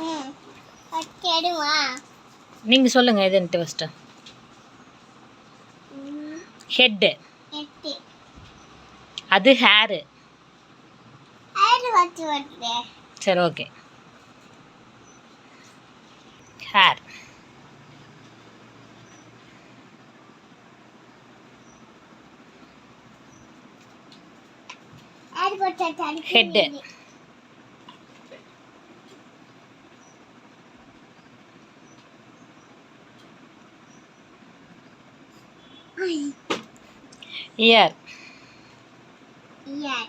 ம். கெடுவா நீங்கள் சொல்லுங்கள் எதுன்ட்டு ஹெட்டு எட்டு அது ஹேரு சரி ஓகே ஹேர் ஆறு இயர் இயர்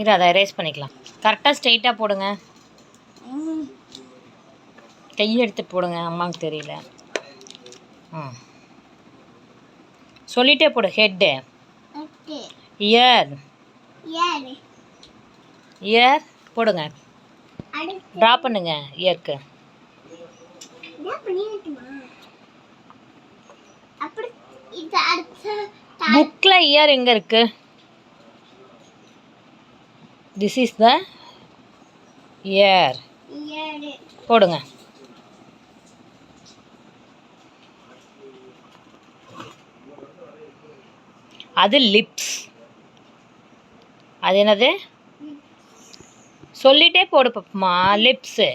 இரு அதை erase பண்ணிக்கலாம். கரெக்டாக ஸ்ட்ரெயிட்டாக போடுங்க. கையை எடுத்துட்டு போடுங்க அம்மாவுக்கு தெரியல. ம் சொல்லிட்டே போடு ஹெட்டு இயர் இயர் போடுங்க. ட்ரா பண்ணுங்க இயர்க்கு புக்கில் இயர் எங்கே இருக்கு? திஸ் இஸ் த இயர் போடுங்க. அது லிப்ஸ் அது என்னது? சொல்லிட்டே போடு பாப்பமா லிப்ஸு